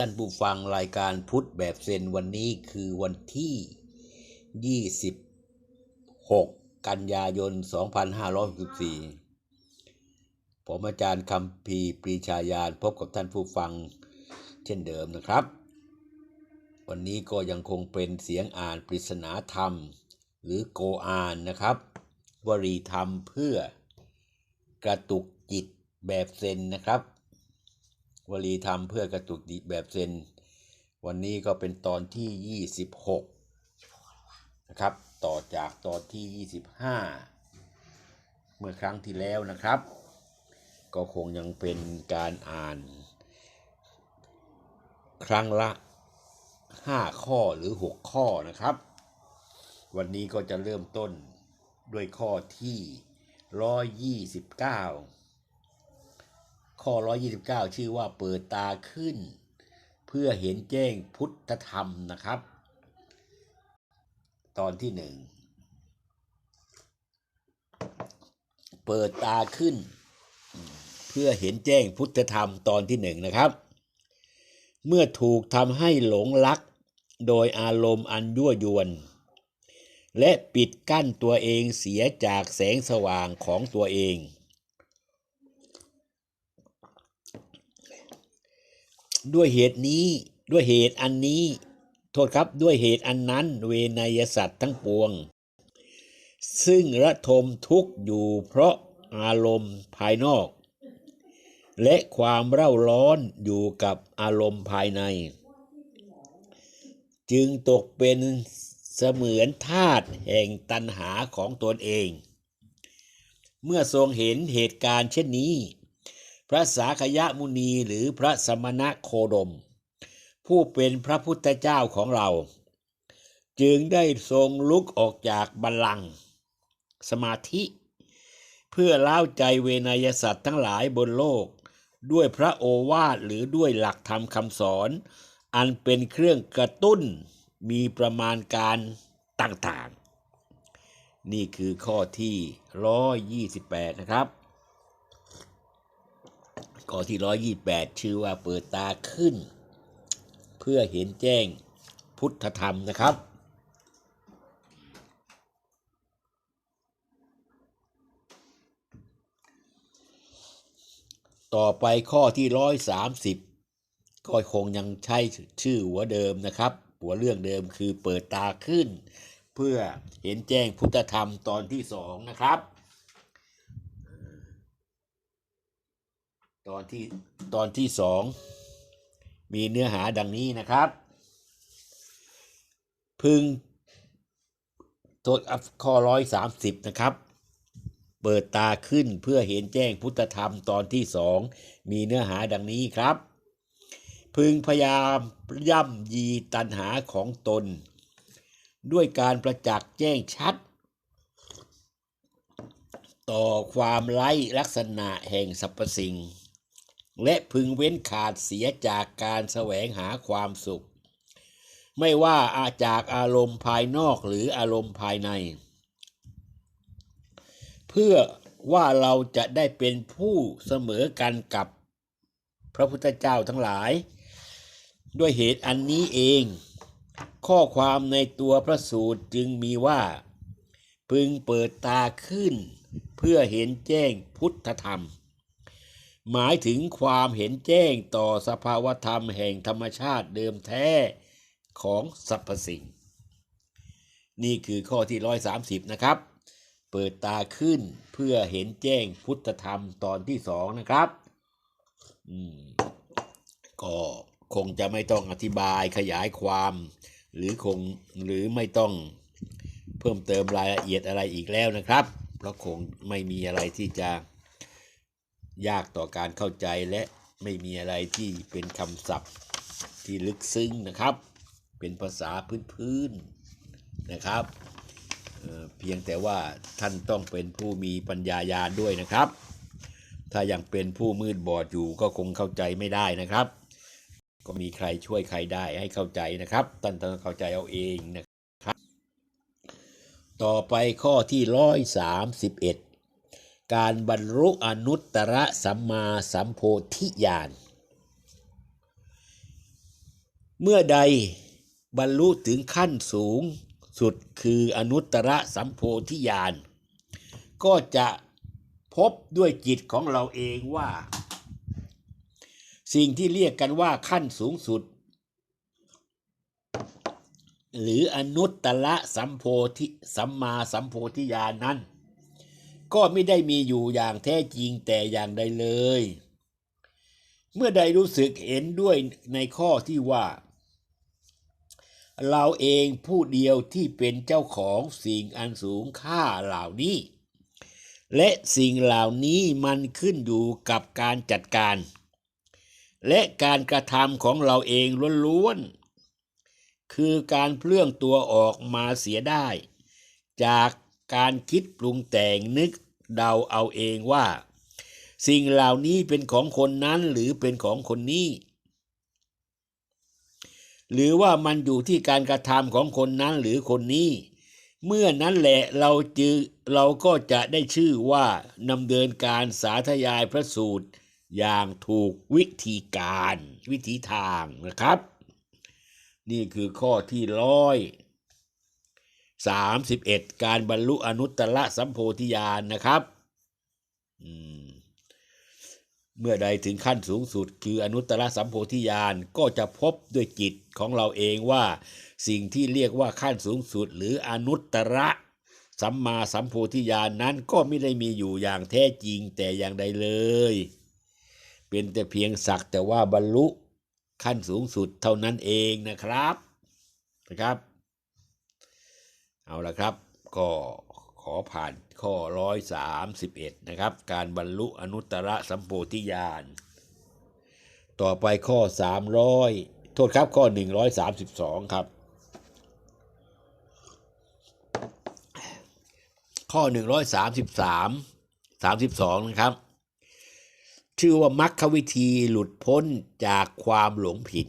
ท่านผู้ฟังรายการพุทธแบบเซนวันนี้คือวันที่ 26 กันยายน 2564 ผมอาจารย์คำพีปรีชายานพบกับท่านผู้ฟังเช่นเดิมนะครับ วันนี้ก็ยังคงเป็นเสียงอ่านปริศนาธรรม หรือโกอานนะครับ วรีธรรมเพื่อกระตุกจิตแบบเซนนะครับ วลีธรรมเพื่อกระตุกจิแบบเซน วันนี้ก็เป็นตอนที่ 26 นะครับ ต่อจากตอนที่ 25 เมื่อครั้งที่แล้วนะครับ ก็คงยังเป็นการอ่าน ครั้งละ 5 ข้อหรือ 6 ข้อนะครับ วันนี้ก็จะเริ่มต้นด้วยข้อที่ 129 ข้อ 129 ชื่อว่าเปิดตาขึ้น เพื่อเห็นแจ้งพุทธธรรมนะครับ ตอนที่หนึ่งเปิดตาขึ้น เพื่อเห็นแจ้งพุทธธรรมตอนที่หนึ่งนะครับ เมื่อถูกทำให้หลงลักโดยอารมณ์อันยั่วยวน และปิดกั้นตัวเองเสียจากแสงสว่างของตัวเอง ด้วยเหตุนี้ด้วยเหตุอันนี้ โทษครับด้วยเหตุอันนั้นเวนยสัตว์ทั้งปวง ซึ่งระทมทุกข์อยู่เพราะอารมณ์ภายนอก และความเร่าร้อนอยู่กับอารมณ์ภายใน จึงตกเป็นเสมือนธาตุแห่งตัณหาของตนเอง เมื่อทรงเห็นเหตุการณ์เช่นนี้ พระสาคยะมุนีหรือพระสมณะโคดม ผู้เป็นพระพุทธเจ้าของเรา จึงได้ทรงลุกออกจากบัลลังก์สมาธิ เพื่อเล่าใจเวนยสัตว์ทั้งหลายบนโลก ด้วยพระโอวาทหรือด้วยหลักธรรมคำสอน อันเป็นเครื่องกระตุ้นมีประมาณการต่างๆ นี่คือข้อที่ 128 นะครับ ข้อที่128ชื่อว่าเปิดตาขึ้น เพื่อเห็นแจ้งพุทธธรรมนะครับ ต่อไปข้อที่130ก็คงยังใช้ชื่อหัวเดิมนะครับ หัวเรื่องเดิมคือเปิดตาขึ้น เพื่อเห็นแจ้งพุทธธรรมตอนที่สองนะครับ อนที่ตอนที่สองมีเนื้อหาดังนี้นะครับ พึงโทษข้อร้อยสามสิบนะครับ เปิดตาขึ้นเพื่อเห็นแจ้งพุทธธรรมตอนที่สองมีเนื้อหาดังนี้ครับ พึงพยายามย่ำยีตัณหาของตน ด้วยการประจักษ์แจ้งชัด ต่อความไร้ลักษณะแห่งสรรพสิ่ง และพึงเว้นขาดเสียจากการแสวงหาความสุข ไม่ว่าอาจากอารมณ์ภายนอกหรืออารมณ์ภายใน เพื่อว่าเราจะได้เป็นผู้เสมอกันกับพระพุทธเจ้าทั้งหลาย ด้วยเหตุอันนี้เอง ข้อความในตัวพระสูตรจึงมีว่า พึงเปิดตาขึ้น เพื่อเห็นแจ้งพุทธธรรม หมายถึงความเห็นแจ้งต่อสภาวธรรมแห่งธรรมชาติเดิมแท้ของสรรพสิ่ง นี่คือข้อที่ 130 นะครับ เปิดตาขึ้นเพื่อเห็นแจ้งพุทธธรรมตอนที่สองนะครับก็คงจะไม่ต้องอธิบายขยายความ หรือคงหรือไม่ต้องเพิ่มเติมรายละเอียดอะไรอีกแล้วนะครับ เพราะคงไม่มีอะไรที่จะ ยากต่อการเข้าใจและไม่มีอะไรที่เป็นคำศัพท์ที่ลึกซึ้งนะครับ เป็นภาษาพื้นๆนะครับเเพียงแต่ว่าท่านต้องเป็นผู้มีปัญญายาณด้วยนะครับ ถ้ายังเป็นผู้มืดบอดอยู่ก็คงเข้าใจไม่ได้นะครับ ก็มีใครช่วยใครได้ให้เข้าใจนะครับท่านต้องเข้าใจเอาเองนะครับ ต่อไปข้อที่ร้อยสามสิบเอ็ด การบรรลุอนุตตรสัมมาสัมโพธิญาณ เมื่อใดบรรลุถึงขั้นสูงสุดคืออนุตตรสัมโพธิญาณ ก็จะพบด้วยจิตของเราเองว่า สิ่งที่เรียกกันว่าขั้นสูงสุด หรืออนุตตรสัมโพธิสัมมาสัมโพธิญาณนั้น ก็ไม่ได้มีอยู่อย่างแท้จริงแต่อย่างใดเลย เมื่อใดรู้สึกเห็นด้วยในข้อที่ว่า เราเองผู้เดียวที่เป็นเจ้าของสิ่งอันสูงค่าเหล่านี้ และสิ่งเหล่านี้มันขึ้นอยู่กับการจัดการ และการกระทำของเราเองล้วนๆคือการเพลื่องตัวออกมาเสียได้ จาก การคิดปรุงแต่งนึกเดาเอาเองว่า สิ่งเหล่านี้เป็นของคนนั้นหรือเป็นของคนนี้ หรือว่ามันอยู่ที่การกระทำของคนนั้นหรือคนนี้ เมื่อนั้นแหละเราจึงเราก็จะได้ชื่อว่านำเดินการสาธยายพระสูตรอย่างถูกวิธีการวิธีทางนะครับ นี่คือข้อที่ร้อย สามสิบเอ็ดการบรรลุอนุตตรสัมโพธิญาณนะครับมเมื่อใดถึงขั้นสูงสุด คืออนุตตรสัมโพธิญาณก็จะพบด้วยจิตของเราเองว่า สิ่งที่เรียกว่าขั้นสูงสุด หรืออนุตตรสัมมาสัมโพธิญาณนั้นก็ไม่ได้มีอยู่อย่างแท้จริงแต่อย่างใดเลย เป็นแต่เพียงสักแต่ว่าบรรลุขั้นสูงสุดเท่านั้นเองนะครับนะครับ เอาละครับ ก็ขอผ่านข้อร้อยสามสิบเอ็ดนะครับ การบรรลุอนุตตรสัมโพธิญาณ ต่อไปข้อสามร้อยโทษครับข้อหนึ่งร้อยสามสิบสองครับ ข้อหนึ่งร้อยสามสิบสามสามสิบสองนะครับ ชื่อว่ามรรควิธีหลุดพ้นจากความหลงผิด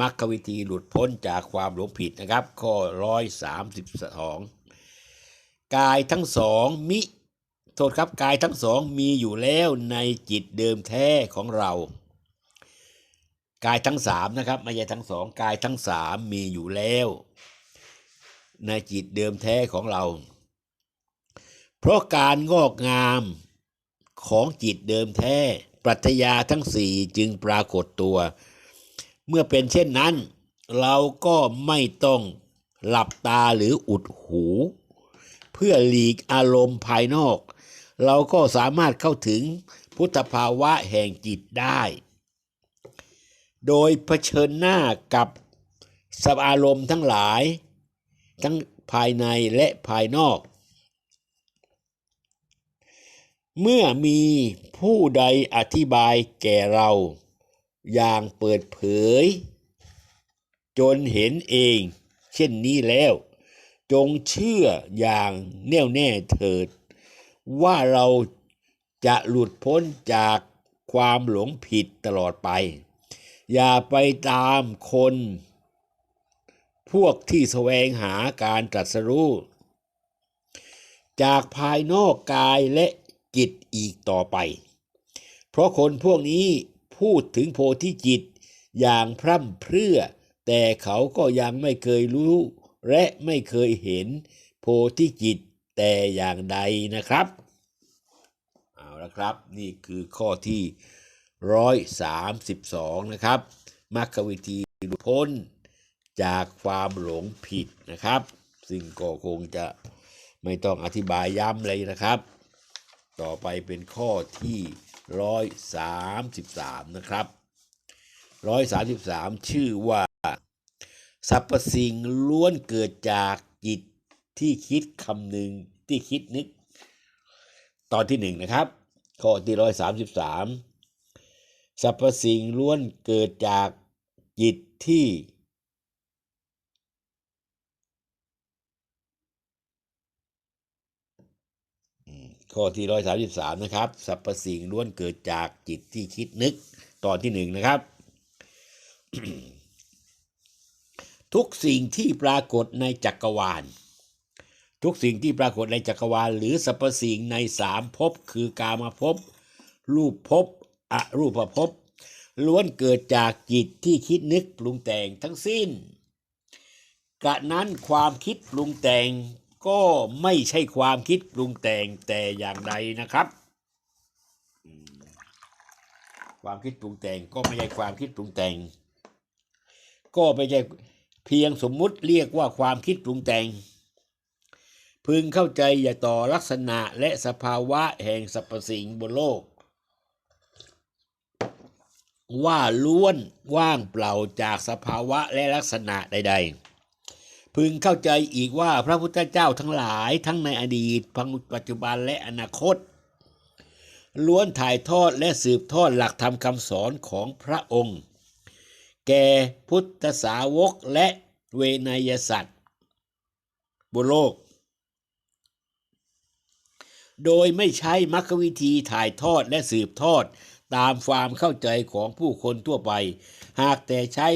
มรรควิธีหลุดพ้นจากความหลงผิดนะครับ ข้อร้อยสามสิบสองกายทั้งสองมิโทษครับกายทั้งสองมีอยู่แล้วในจิตเดิมแท้ของเรา กายทั้งสามนะครับไม่ใช่ทั้งสองกายทั้งสามมีอยู่แล้ว ในจิตเดิมแท้ของเรา เพราะการงอกงามของจิตเดิมแท้ ปรัชญาทั้งสี่จึงปรากฏตัว เมื่อเป็นเช่นนั้น เราก็ไม่ต้องหลับตาหรืออุดหู เพื่อหลีกอารมณ์ภายนอก เราก็สามารถเข้าถึงพุทธภาวะแห่งจิตได้ โดยเผชิญหน้ากับสภอารมณ์ทั้งหลาย ทั้งภายในและภายนอก เมื่อมีผู้ใดอธิบายแก่เรา อย่างเปิดเผย จนเห็นเอง เช่นนี้แล้ว จงเชื่ออย่างแน่วแน่เถิด ว่าเราจะหลุดพ้นจากความหลงผิดตลอดไป อย่าไปตามคน พวกที่แสวงหาการตรัสรู้จากภายนอกกายและจิตอีกต่อไป เพราะคนพวกนี้ พูดถึงโพธิจิต อย่างพร่ำเพรื่อ แต่เขาก็ยังไม่เคยรู้ และไม่เคยเห็นโพธิจิตแต่อย่างใดนะครับ เอาละครับ นี่คือข้อที่ร้อยสามสิบสองนะครับมรรควิธีหลุดพ้นจากความหลงผิดนะครับ ซึ่งก็คงจะไม่ต้องอธิบายย้ำเลยนะครับ ต่อไปเป็นข้อที่ ร้อยสามสิบสามนะครับร้อยสามสิบสามชื่อว่าสรรพสิ่งล้วนเกิดจากจิตที่คิดคำหนึ่งที่คิดนึก ตอนที่หนึ่งนะครับ ข้อที่ร้อยสามสิบสามสรรพสิ่งล้วนเกิดจากจิตที่ ข้อที่ร้อยสามสิบสามนะครับสรรพสิ่งล้วนเกิดจากจิตที่คิดนึกตอนที่หนึ่งนะครับ ทุกสิ่งที่ปรากฏในจักรวาล ทุกสิ่งที่ปรากฏในจักรวาล หรือสรรพสิ่งในสามภพคือกามภพรูปภพอรูปภพล้วนเกิดจากจิตที่คิดนึกปรุงแต่งทั้งสิ้นกระนั้นความคิดปรุงแต่ง ก็ไม่ใช่ความคิดปรุงแต่งแต่อย่างใดนะครับ ความคิดปรุงแต่งก็ไม่ใช่ความคิดปรุงแต่ง ก็ไม่ใช่เพียงสมมุติเรียกว่าความคิดปรุงแต่ง พึงเข้าใจอย่าต่อลักษณะและสภาวะแห่งสรรพสิ่งบนโลก ว่าล้วนว่างเปล่าจากสภาวะและลักษณะใด ๆ พึงเข้าใจอีกว่าพระพุทธเจ้าทั้งหลายทั้งในอดีตปัจจุบันและอนาคต ล้วนถ่ายทอดและสืบทอดหลักธรรมคำสอนของพระองค์ แก่พุทธสาวกและเวนยสัตว์บนโลก โดยไม่ใช้มรรควิธีถ่ายทอดและสืบทอดตามความเข้าใจของผู้คนทั่วไป หากแต่ใช้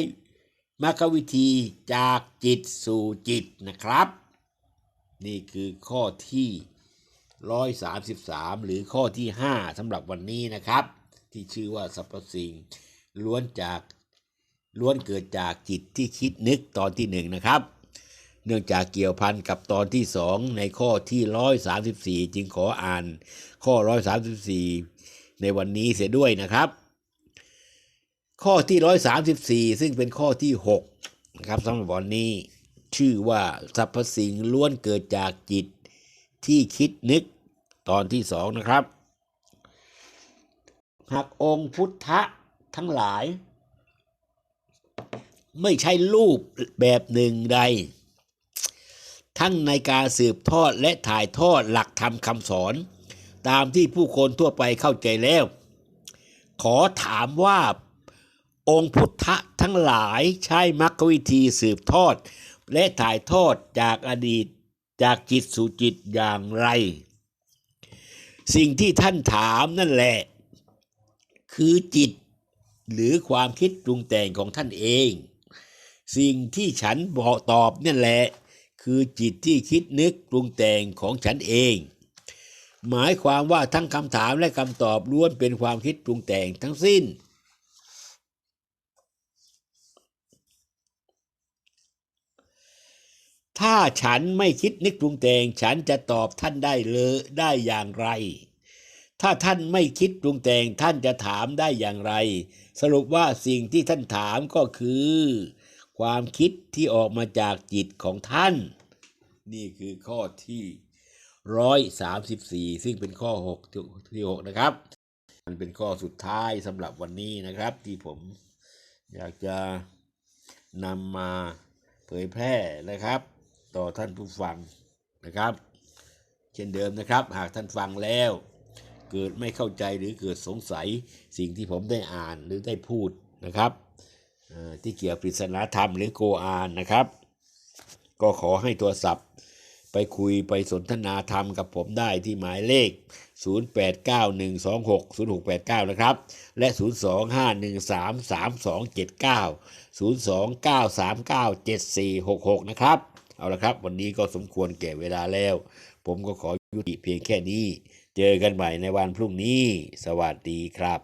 มรรควิธีจากจิตสู่จิตนะครับ นี่คือข้อที่ 133 หรือข้อที่ 5สำหรับวันนี้นะครับ ที่ชื่อว่าสรรพสิ่งล้วนจากล้วนเกิดจากจิตที่คิดนึกตอนที่หนึ่งนะครับ เนื่องจากเกี่ยวพันกับตอนที่สองในข้อที่ 134 จึงขออ่านข้อ 134 ในวันนี้เสียด้วยนะครับ ข้อที่134ซึ่งเป็นข้อที่6นะครับสำหรับวันนี้ ชื่อว่าสรรพสิ่งล้วนเกิดจากจิตที่คิดนึกตอนที่สองนะครับหากองค์พุทธะทั้งหลาย ไม่ใช่รูปแบบหนึ่งใด ทั้งในการสืบทอดและถ่ายทอดหลักธรรมคำสอน ตามที่ผู้คนทั่วไปเข้าใจแล้ว ขอถามว่า องค์พุทธะทั้งหลายใช้มรรควิธีสืบทอด และถ่ายทอดจากอดีตจากจิตสู่จิตอย่างไร สิ่งที่ท่านถามนั่นแหละ คือจิตหรือความคิดปรุงแต่งของท่านเอง สิ่งที่ฉันบอกตอบนั่นแหละ คือจิตที่คิดนึกปรุงแต่งของฉันเอง หมายความว่าทั้งคำถามและคำตอบล้วนเป็นความคิดปรุงแต่งทั้งสิ้น ถ้าฉันไม่คิดนึกปรุงแต่ง ฉันจะตอบท่านได้เลยได้อย่างไร ถ้าท่านไม่คิดปรุงแต่งท่านจะถามได้อย่างไร สรุปว่าสิ่งที่ท่านถามก็คือ ความคิดที่ออกมาจากจิตของท่าน นี่คือข้อที่ร้อยสามสิบสี่ซึ่งเป็นข้อหกที่หกนะครับ มันเป็นข้อสุดท้ายสำหรับวันนี้นะครับ ที่ผมอยากจะนำมาเผยแพร่นะครับ ต่อท่านผู้ฟังนะครับ เช่นเดิมนะครับ หากท่านฟังแล้ว เกิดไม่เข้าใจหรือเกิดสงสัยสิ่งที่ผมได้อ่านหรือได้พูดนะครับที่เกี่ยวกับปริศนาธรรมหรือโกอานนะครับ ก็ขอให้โทรศัพท์ ไปคุยไปสนทนาธรรมกับผมได้ที่หมายเลข 0891260689 นะครับ และ 025133279 029397466 นะครับ เอาละครับ วันนี้ก็สมควรแก่เวลาแล้ว ผมก็ขอยุติเพียงแค่นี้ เจอกันใหม่ในวันพรุ่งนี้ สวัสดีครับ